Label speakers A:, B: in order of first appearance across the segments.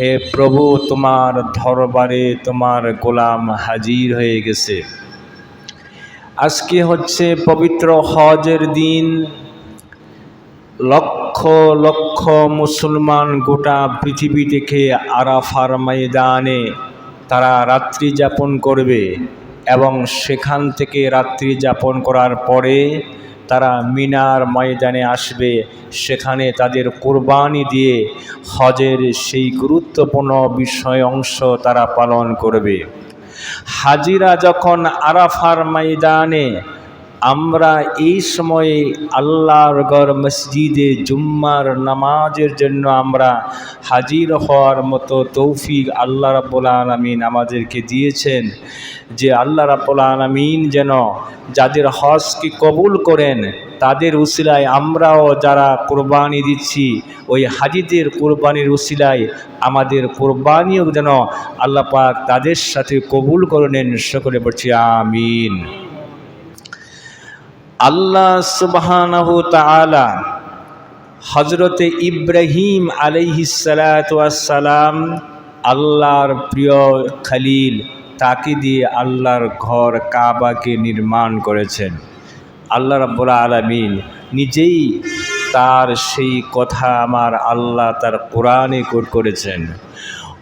A: হে প্রভু, তোমার ধরবারে তোমার গোলাম হাজির হয়ে গেছে। আজকে হচ্ছে পবিত্র হজের দিন। লক্ষ লক্ষ মুসলমান গোটা পৃথিবী থেকে আরাফার ময়দানে তারা রাত্রি যাপন করবে এবং সেখান থেকে রাত্রি যাপন করার পরে তারা মিনার ময়দানে আসবে। সেখানে তাদের কোরবানি দিয়ে হজের সেই গুরুত্বপূর্ণ বিষয় অংশ তারা পালন করবে। হাজিরা যখন আরাফার ময়দানে আমরা এই সময়ে আল্লাহর গড় মসজিদে জুম্মার নামাজের জন্য আমরা হাজির হওয়ার মতো তৌফিক আল্লাহ রাব্বুল আলমিন আমাদেরকে দিয়েছেন যে আল্লাহ রাব্বুল আলমিন যেন যাদের হজকে কবুল করেন, তাদের উসিলায় আমরাও যারা কোরবানি দিচ্ছি, ওই হাজিদের কোরবানির উসিলায় আমাদের কোরবানিও যেন আল্লাহ পাক তাদের সাথে কবুল করে নেন। সকলে বলছি, আমিন। আল্লাহ সুবহানাহু তাআলা হজরতে ইব্রাহিম আলাইহিসালাম আল্লাহর প্রিয় খালিল, তাকে দিয়ে আল্লাহর ঘর কাবাকে নির্মাণ করেছেন। আল্লাহ রাব্বুল আলামিন নিজেই তার সেই কথা আমার আল্লাহ তার কোরআনে করেছেন।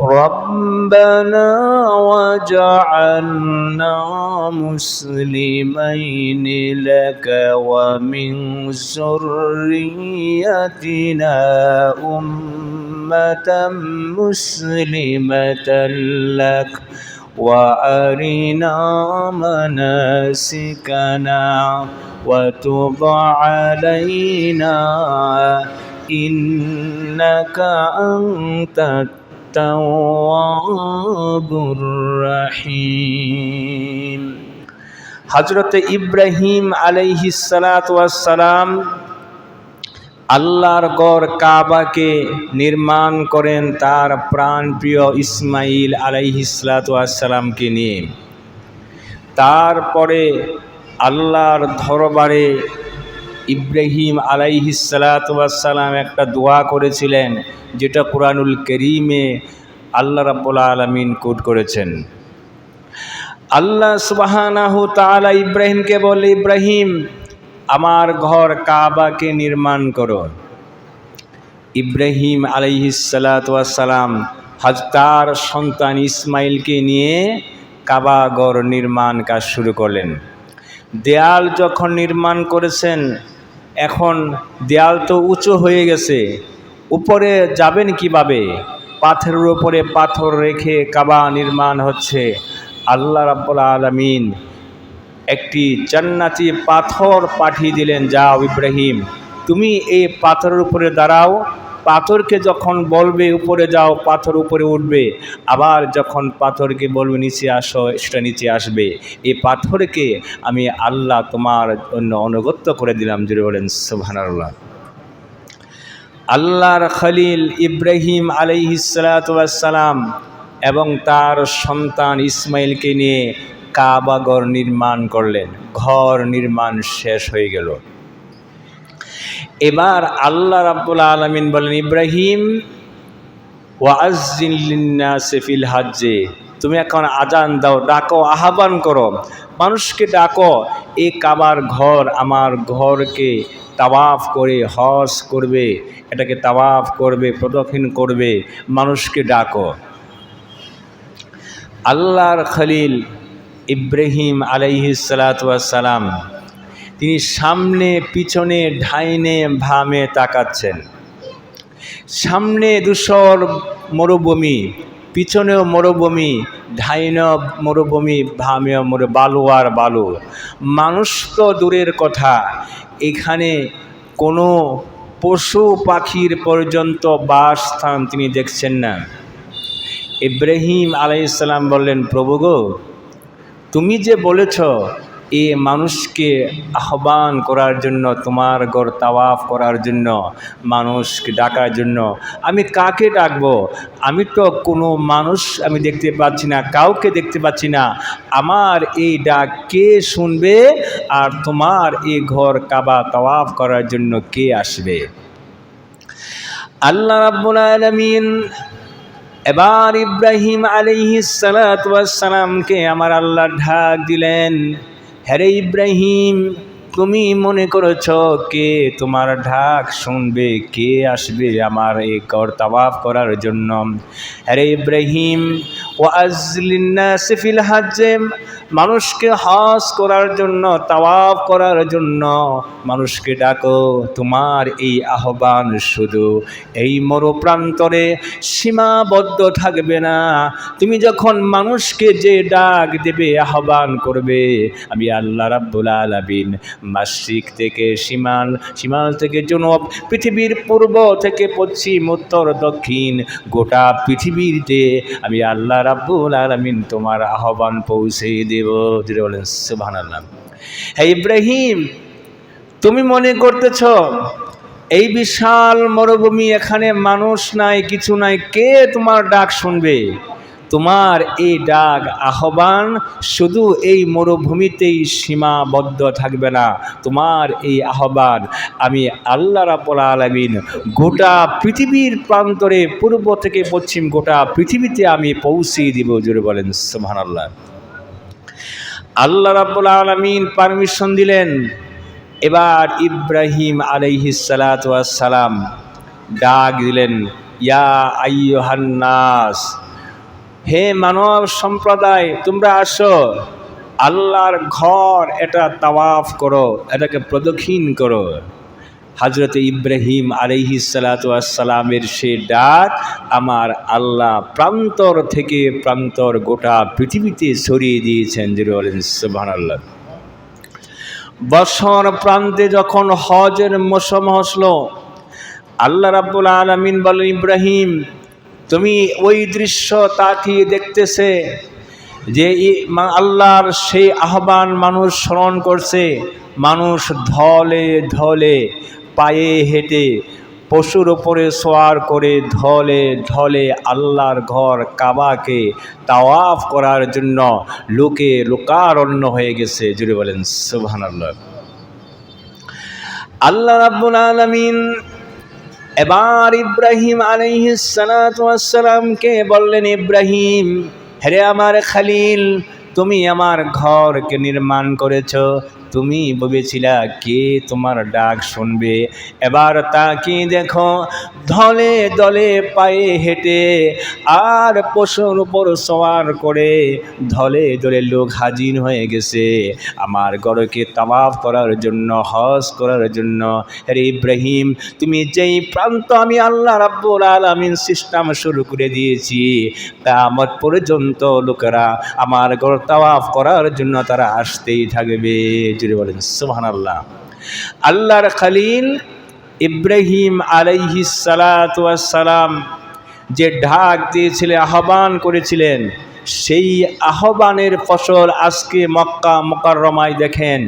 A: ربنا وجعلنا مسلمين لك ومن ذريتنا أمة مسلمة لك وأرنا مناسكنا وتب علينا إنك أنت التواب الرحيم হজরত ইব্রাহিম আলাইহিসালাম আল্লাহর গড় কাবাকে নির্মাণ করেন তার প্রাণপ্রিয় ইসমাইল আলাইহিসালামকে নিয়ে তারপরে আল্লাহর ধরবারে ইব্রাহিম আলাইহিসালাম একটা দোয়া করেছিলেন, যেটা কোরআনুল করিমে আল্লাহ রাব্বুল আলমিন কোট করেছেন। আল্লাহ সুবাহানাহু তাআলা ইব্রাহিমকে বলে, ইব্রাহিম, আমার ঘর কাবাকে নির্মাণ করো। ইব্রাহিম আলাইহিসালাম হজ, তার সন্তান ইসমাইলকে নিয়ে কাবা গড় নির্মাণ কাজ শুরু করলেন। দেয়াল যখন নির্মাণ করেছেন এখন দেয়াল তো উঁচু হয়ে গেছে। উপরে যাবেন কীভাবে? পাথরের উপরে পাথর রেখে কাবা নির্মাণ হচ্ছে। আল্লাহ রাব্বুল আলমিন একটি জান্নাতি পাথর পাঠিয়ে দিলেন, যাও ইব্রাহিম, তুমি এই পাথরের উপরে দাঁড়াও পাথরকে যখন বলবে উপরে যাও, পাথর উপরে উঠবে। আবার যখন পাথরকে বলবে, নিচে আসো, সেটা নিচে আসবে। এই পাথরকে আমি আল্লাহ তোমার জন্য অনুগত্য করে দিলাম জুড়ে বলেন, সুবহানাল্লাহ। আল্লাহর খলিল ইব্রাহিম আলাইহিসালাম এবং তার সন্তান ইসমাইলকে নিয়ে কাবাগর নির্মাণ করলেন। ঘর নির্মাণ শেষ হয়ে গেল। এবার আল্লাহ রাব্বুল আলমিন বলেন, ইব্রাহিম ওয়াজিল্লিনা সেফিল হাজ্জে। তুমি এখন আজান দাও, ডাকো, আহ্বান করো। মানুষকে ডাকো, এ কাবার ঘর আমার ঘরকে তাওয়াফ করে, হজ করবে, এটাকে তাওয়াফ করবে, প্রদক্ষিণ করবে। মানুষকে ডাকো। আল্লাহর খলিল ইব্রাহিম আলাইহিসালাম তিনি সামনে, পিছনে, ঢাইনে, ভামে তাকাচ্ছেন। সামনে ধূসর মরুভূমি, পিছনেও মরুভূমি ঢাইন মরুভূমি, ভামেও মরু, বালু আর বালু। মানুষ তো দূরের কথা, এখানে কোনো পশু পাখির পর্যন্ত বাসস্থান তিনি দেখছেন না। ইব্রাহিম আলাইসাল্লাম বললেন, প্রভু গো, তুমি যে বলেছ এ মানুষকে আহ্বান করার জন্য, তোমার গড় তাওয়াফ করার জন্য, মানুষকে ডাকার জন্য। আমি কাকে ডাকবো? আমি তো কোনো মানুষ আমি দেখতে পাচ্ছি না, কাউকে দেখতে পাচ্ছি না। আমার এই ডাক কে শুনবে? আর তোমার এই ঘর কাবা তাওয়াফ করার জন্য কে আসবে? আল্লাহ রাব্বুল আলামিন এবার ইব্রাহিম আলিহিসালামকে আমার আল্লাহ ঢাক দিলেন। হ্যারে ইব্রাহিম। তুমি মনে করেছ কে? তোমার ঢাক শুনবে, কে আসবে আমার এই কর তাওয়াফ করার জন্য? হ্যারে ইব্রাহিম ও সিফিল হাজেম মানুষকে হজ করার জন্য, তাওয়াফ করার জন্য মানুষকে ডাকো। তোমার এই আহ্বান শুধু এই মরুপ্রান্তরে সীমাবদ্ধ থাকবে না। তুমি যখন মানুষকে যে ডাক দেবে, আহ্বান করবে, আমি আল্লাহ রাব্বুল আলামিন মাসিক থেকে সীমাল সীমাল থেকে জনব, পৃথিবীর পূর্ব থেকে পশ্চিম, উত্তর, দক্ষিণ, গোটা পৃথিবীতে আমি আল্লাহ রাব্বুল আলামিন তোমার আহ্বান পৌঁছে দেব। যেটা বলেন, সুবহানাল্লাহ। হ্যাঁ ইব্রাহিম, তুমি মনে করতেছ, এই বিশাল মরুভূমি এখানে মানুষ নাই, কিছু নাই, কে তোমার ডাক শুনবে? তোমার এই ডাক আহ্বান শুধু এই মরুভূমিতেই সীমাবদ্ধ থাকবে না। তোমার এই আহ্বান আমি আল্লাহ রাবুল আলমিন গোটা পৃথিবীর প্রান্তরে পূর্ব থেকে পশ্চিম গোটা পৃথিবীতে আমি পৌঁছে দিব জুড়ে বলেন সুহান আল্লাহ আল্লাহ রাবুল আলমিন পারমিশন দিলেন। এবার ইব্রাহিম আলাইহিসালাম ডাক দিলেন, ইয়া আইয়হান্নাস হে মানব সম্প্রদায়, তোমরা আসো। আল্লাহর ঘর এটা তাওয়াফ করো, এটাকে প্রদক্ষিণ করো। হজরত ইব্রাহিম আলহি সালাতামের সে ডাক, আমার আল্লাহ প্রান্তর থেকে প্রান্তর গোটা পৃথিবীতে ছড়িয়ে দিয়েছেন বলেন আল্লাহ প্রান্তে যখন হজের মৌসুম হসলো আল্লাহ রাব্বুল আলমিন বলেন, ইব্রাহিম তুমি ওই দৃশ্য তাকিয়ে দেখতেছে যে আল্লাহর সেই আহ্বান মানুষ স্মরণ করছে। মানুষ ধলে ধলে, পায়ে হেঁটে, পশুর ওপরে সোয়ার করে ধলে ধলে আল্লাহর ঘর কাবাকে তাওয়াফ করার জন্য লোকে লোকারণ্য হয়ে গেছে। জুড়ে বলেন সুবহান আল্লাহ আল্লাহ রাব্বুল আলমিন এবার ইব্রাহিম আলাইহিসালামকে বললেন ইব্রাহিম হেরে আমার খালিল তুমি আমার ঘরকে নির্মাণ করেছ। তুমি ভেবেছিলা কে তোমার ডাক শুনবে? এবার তাকে দেখো, ধলে দলে পায়ে হেঁটে আর পশুর উপর সওয়ার করে ধলে দলে লোক হাজির হয়ে গেছে। আমার গড়কে তাবাব করার জন্য, হজ করার জন্য। আরে ইব্রাহিম, তুমি যেই প্রান্ত আমি আল্লাহ রাব্বুল আলমিন সিস্টেম শুরু করে দিয়েছি তা আমার পর্যন্ত লোকেরা আমার গড় তাওয়াফ করার জন্য তারা আসতেই থাকবে। জুড়ে বলেন সুহান আল্লাহ আল্লাহর খালিল ইব্রাহিম আলাইহি সালাম যে ঢাক দিয়েছিলেন আহ্বান করেছিলেন সেই আহ্বানের ফসল আজকে মক্কা মকাররমায় দেখেন।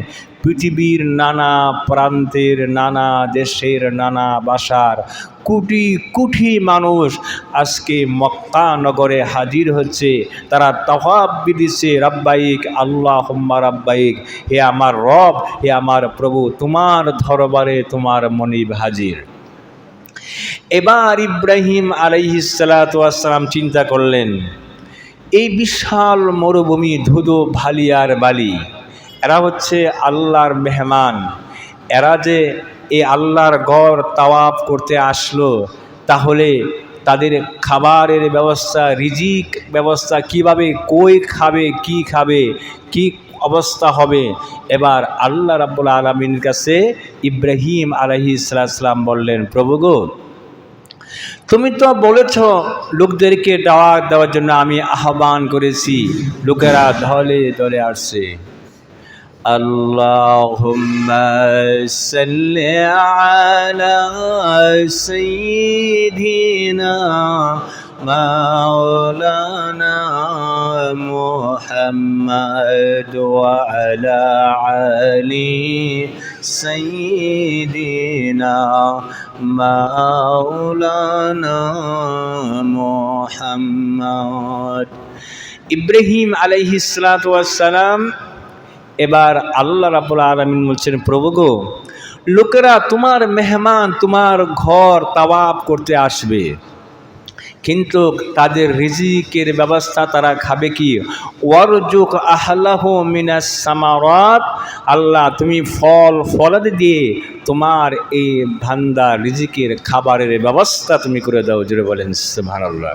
A: পৃথিবীর নানা প্রান্তের, নানা দেশের, নানা বাসার কোটি কোটি মানুষ আজকে মক্কা নগরে হাজির হচ্ছে। তারা তফাব বিদিছে রাব্বাইক আল্লাহ হুম্মা রাব্বাইক, হে আমার রব, হে আমার প্রভু, তোমার ধরবারে তোমার মনিব হাজির। এবার ইব্রাহিম আলাইহিসালাম চিন্তা করলেন এই বিশাল মরুভূমি ধুধু ভালিয়ার বালি। এরা হচ্ছে আল্লাহর মেহমান। এরা যে এই আল্লাহর গড় তাওয়াফ করতে আসলো, তাহলে তাদের খাবারের ব্যবস্থা, রিজিক ব্যবস্থা কীভাবে, কই খাবে, কি খাবে, কি অবস্থা হবে? এবার আল্লাহ রাবুল আলমীর কাছে ইব্রাহিম আলহি বললেন, প্রভু গো তুমি তো বলেছ লোকদেরকে দাওয়াত দেওয়ার জন্য আমি আহ্বান করেছি লোকেরা ধলে দলে আসছে اللهم صل على سيدنا مولانا محمد وعلى علي سيدنا مولانا محمد ইব্রাহিম আলাইহিসালাম এবার আল্লাহ রাবুল আলমিন বলছেন প্রভু গো লোকেরা তোমার মেহমান তোমার ঘর তাওয়াব করতে আসবে কিন্তু তাদের রিজিকের ব্যবস্থা তারা খাবে কি? ওয়ারজুক আহলাহ মিনাস সামারাত আল্লাহ তুমি ফল, ফলাদি দিয়ে তোমার এই ভান্দা রিজিকের খাবারের ব্যবস্থা তুমি করে দাও জুড়ে বলেন, সুবহানাল্লাহ।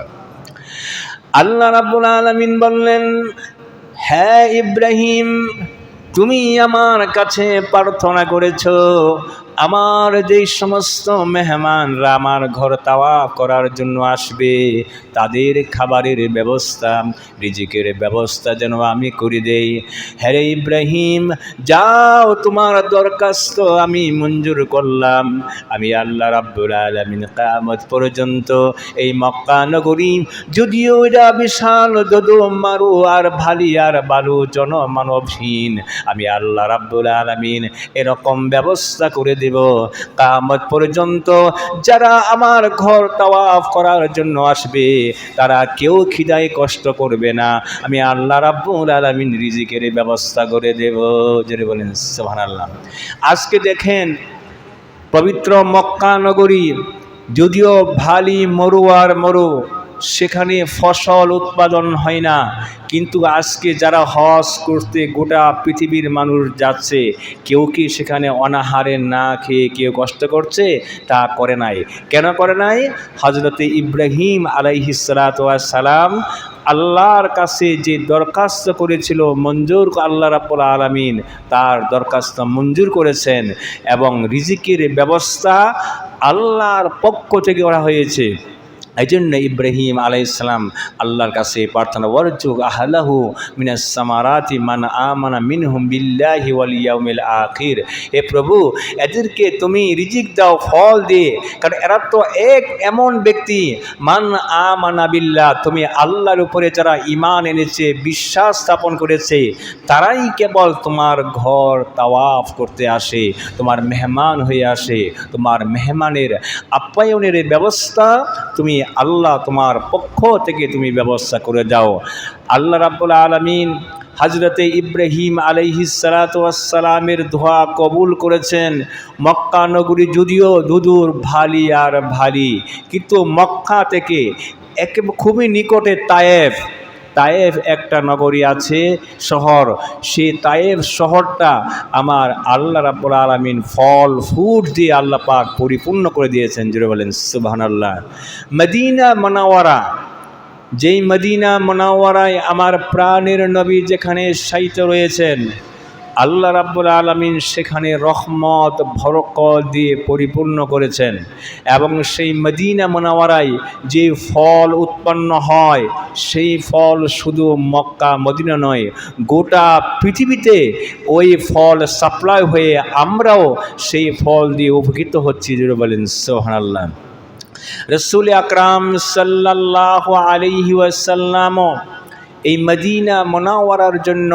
A: আল্লাহ রাব্বুল আলামিন বললেন হ্যাঁ ইব্রাহিম, তুমি আমার কাছে প্রার্থনা করেছ আমার যেই সমস্ত মেহমানরা আমার ঘর তাওয়া করার জন্য আসবে, তাদের খাবারের ব্যবস্থা, রিজিকের ব্যবস্থা যেন আমি করে দেই। হ্যারে ইব্রাহিম, যাও তোমার দরখাস্ত আমি মঞ্জুর করলাম। আমি আল্লাহ রাব্বুল আলমিন কামত পর্যন্ত এই মক্কা নগরী, যদিও এটা বিশাল দদো মারু আর ভালি আর বালু জনমানবহীন, আমি আল্লাহ রাব্বুল আলমিন এরকম ব্যবস্থা করে দেব। কামত পর্যন্ত যারা আমার ঘর তাওয়াফ করার জন্য আসবে, তারা কেউ খিদায় কষ্ট করবে না। আমি আল্লাহ রাব্বুল আলমিন রিজিকের ব্যবস্থা করে দেব। যেটা বলেন, সুবহানাল্লাহ। আজকে দেখেন, পবিত্র মক্কা নগরী, যদিও ভালি মরু আর মরু সেখানে ফসল উৎপাদন হয় না। কিন্তু আজকে যারা হজ করতে গোটা পৃথিবীর মানুষ যাচ্ছে, কেউ কি সেখানে অনাহারে না খেয়ে কেউ কষ্ট করছে? তা করে নাই। কেন করে নাই? হজরতে ইব্রাহিম সালাম আল্লাহর কাছে যে দরখাস্ত করেছিল, মঞ্জুর আল্লাহ রাব্বুল আলমিন, তার দরখাস্ত মঞ্জুর করেছেন এবং রিজিকের ব্যবস্থা আল্লাহর পক্ষ থেকে করা হয়েছে। এই জন্য ইব্রাহিম আলাইসালাম আল্লাহর কাছে প্রার্থনা ওয়ারজুক আহলাহু মিনাস সামারাতি মান আমানা মিনহুম বিল্লাহি ওয়াল ইয়াউমিল আখির। এ প্রভু, এদেরকে তুমি রিজিক দাও, ফল দিয়ে, কারণ এরা তো এক এমন ব্যক্তি। মান আমানা বিল্লাহ, তুমি আল্লাহর উপরে যারা ইমান এনেছে, বিশ্বাস স্থাপন করেছে, তারাই কেবল তোমার ঘর তাওয়াফ করতে আসে, তোমার মেহমান হয়ে আসে, তোমার মেহমানের আপ্যায়নের ব্যবস্থা তুমি আল্লাহ তোমার পক্ষ থেকে তুমি ব্যবস্থা করে দাও। আল্লাহ রাব্বুল আলমিন হজরতে ইব্রাহিম আলহিসালামের ধোয়া কবুল করেছেন। মক্কা নগরী যদিও দুদুর ভালি আর ভালি কিন্তু মক্কা থেকে একে খুবই নিকটে তায়েফ। তায়েফ একটা নগরী আছে, শহর। সেই তায়েফ শহরটা আমার আল্লাহ রাব্বুল আলমিন ফল ফুট দিয়ে আল্লাহ পাক পরিপূর্ণ করে দিয়েছেন জুড়ে বলেন সুবাহান আল্লাহ মদিনা মনাওয়ারা, যেই মদিনা মনাওয়ারায় আমার প্রাণের নবী যেখানে সাহিত্য রয়েছেন আল্লাহ রাব্বুল আলমিন সেখানে রহমত ভরক দিয়ে পরিপূর্ণ করেছেন এবং সেই মদিনা মোনাওয়ারায় যে ফল উৎপন্ন হয়, সেই ফল শুধু মক্কা, মদিনা নয়, গোটা পৃথিবীতে ওই ফল সাপ্লাই হয়ে আমরাও সেই ফল দিয়ে উপকৃত হচ্ছি যেটা বলেন সোহান আল্লাহ রসুল আকরাম সাল্লাহ আলিহি ওয়াসাল্লাম এই মদিনা মোনাওয়ারার জন্য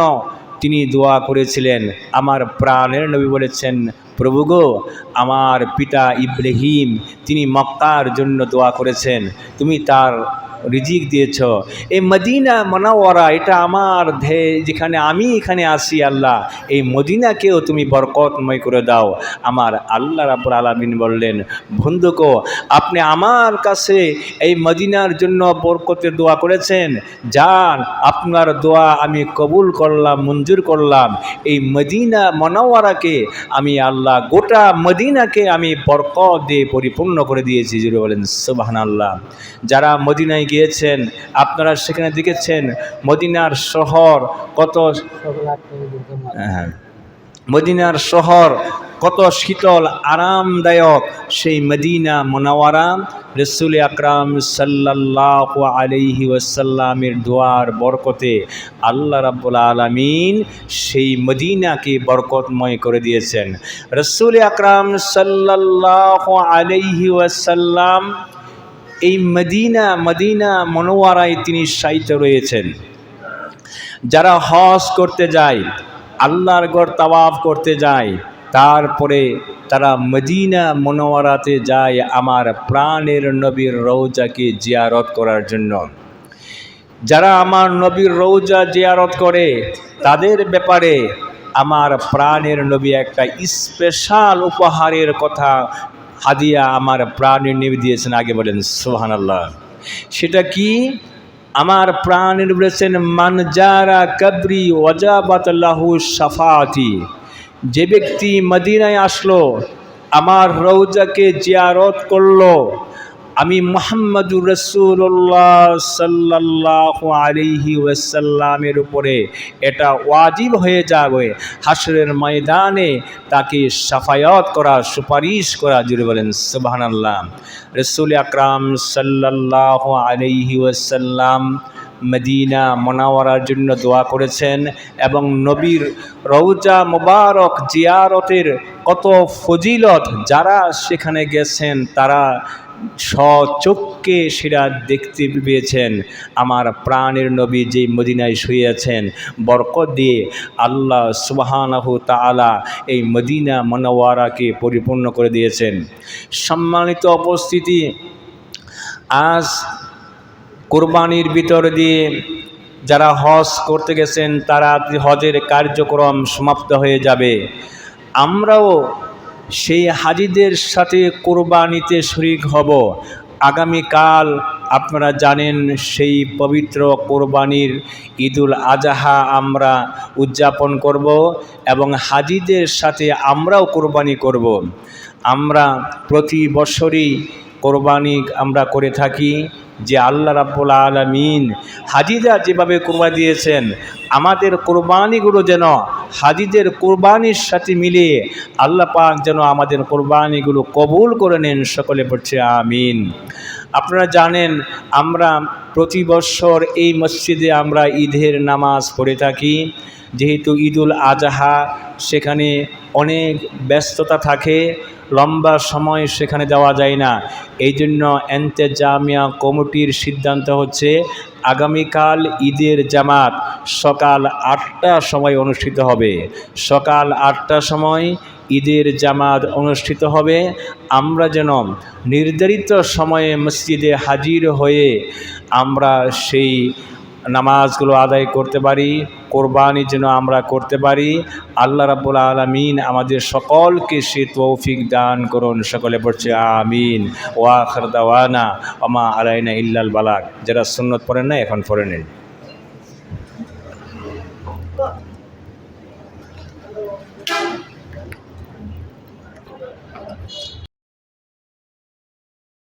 A: তিনি দোয়া করেছিলেন, আমার প্রাণের নবী বলেছেন, প্রভু গো, আমার পিতা ইব্রাহিম, তিনি মক্কার জন্য দোয়া করেছেন। তুমি তার রিজিক দিয়েছ। এই মদিনা মনাওয়ারা, এটা আমার ধে যেখানে আমি এখানে আসি আল্লাহ, এই মদিনাকেও তুমি বরকতময় করে দাও। আমার আল্লাহ রাবুর আলমিন বললেন বন্ধুকো আপনি আমার কাছে এই মদিনার জন্য বরকতের দোয়া করেছেন। যান, আপনার দোয়া আমি কবুল করলাম, মঞ্জুর করলাম। এই মদিনা মনাওয়ারাকে আমি আল্লাহ, গোটা মদিনাকে আমি বরকত দিয়ে পরিপূর্ণ করে দিয়েছি। জুড়ে বলেন সুবাহান আল্লাহ যারা মদিনায় গিয়েছেন, আপনারা সেখানে দেখেছেন মদিনার শহর কত হ্যাঁ মদিনার শহর কত শীতল, আরামদায়ক, সেই মদিনা মোনাওয়ারা। রসুল আকরাম সাল্লাহ আলহি ওয়াসাল্লামের দোয়ার বরকতে আল্লাহ রাব্বুল আলমিন সেই মদিনাকে বরকতময় করে দিয়েছেন। রসুল আকরাম সাল্লাহ আলহি ওয়াসাল্লাম এই মদিনা মদিনা মনোয়ারায় তিনি সাহিত্য রয়েছেন। যারা হজ করতে যায়, আল্লাহর গড় তাওয়াফ করতে যায়, তারপরে তারা মদিনা মনোয়ারাতে যায় আমার প্রাণের নবীর রৌজাকে জিয়ারত করার জন্য। যারা আমার নবীর রৌজা জিয়ারত করে, তাদের ব্যাপারে আমার প্রাণের নবী একটা স্পেশাল উপহারের কথা হাদিয়া আমার প্রাণের নেমে দিয়েছেন আগে বলেন সোহান আল্লাহ সেটা কি? আমার প্রাণের বলেছেন মানজারা কবরি ওয়াজাবাতাল্লাহু সাফাতি যে ব্যক্তি মদিনায় আসলো, আমার রৌজাকে জিয়ারত করল আমি মোহাম্মদুর রসুল্লাহ সাল্লাহ আলিহি ওয়াসাল্লামের উপরে এটা ওয়াজিব হয়ে যাবে। হাসরের ময়দানে তাকে সাফায়ত করা, সুপারিশ করা, জুড়ে বলেন সুবাহান আল্লাহ রসুল আকরাম সাল্লাহ আলিহি ওয়াসাল্লাম মদিনা মনাওয়ারার জন্য দোয়া করেছেন এবং নবীর রৌজা মোবারক জিয়ারতের কত ফজিলত যারা সেখানে গেছেন, তারা স্বচক্ষে সেটা দেখতে পেয়েছেন। আমার প্রাণের নবী যে মদিনায় শুয়েছেন বরকত দিয়ে আল্লাহ সুবাহানাহ তালা এই মদিনা মনোয়ারাকে পরিপূর্ণ করে দিয়েছেন। সম্মানিত উপস্থিতি, আজ কোরবানির ভিতর দিয়ে যারা হজ করতে গেছেন, তারা হজের কার্যক্রম সমাপ্ত হয়ে যাবে। আমরাও সেই হাজিদের সাথে কোরবানিতে শরিক হব। আগামীকাল আপনারা জানেন সেই পবিত্র কোরবানির ঈদুল আজহা আমরা উদযাপন করব এবং হাজিদের সাথে আমরাও কোরবানি করব। আমরা প্রতি বছরই কোরবানি আমরা করে থাকি। যে আল্লাহ রাব্বুল আলমিন হাজিরা যেভাবে কোরবানি দিয়েছেন, আমাদের কোরবানিগুলো যেন হাজিদের কোরবানির সাথে মিলিয়ে আল্লাহ পাক যেন আমাদের কোরবানিগুলো কবুল করে নেন সকলে পড়ছে আমিন। আপনারা জানেন, আমরা প্রতি বছর এই মসজিদে আমরা ঈদের নামাজ পড়ে থাকি। যেহেতু ঈদুল আজহা, সেখানে অনেক ব্যস্ততা থাকে। লম্বা সময় সেখানে দেওয়া যায় না। এই জন্য এন্তেজামিয়া কমিটির সিদ্ধান্ত হচ্ছে, আগামীকাল ঈদের জামাত সকাল আটটার সময় অনুষ্ঠিত হবে। সকাল আটটার সময় ঈদের জামাত অনুষ্ঠিত হবে। আমরা যেন নির্ধারিত সময়ে মসজিদে হাজির হয়ে আমরা সেই নামাজগুলো আদায় করতে পারি। কোরবানি যেন আমরা করতে পারি। আল্লাহ রাবুল আলমিন আমাদের সকলকে সে তৌফিক দান করুন। সকলে পড়ছে আমিন। ওয়া খরদা ওয়ানা আমা আলাইনা ইল্লাল বালাক যারা সুন্নত পড়েন না এখন পড়ে নিন।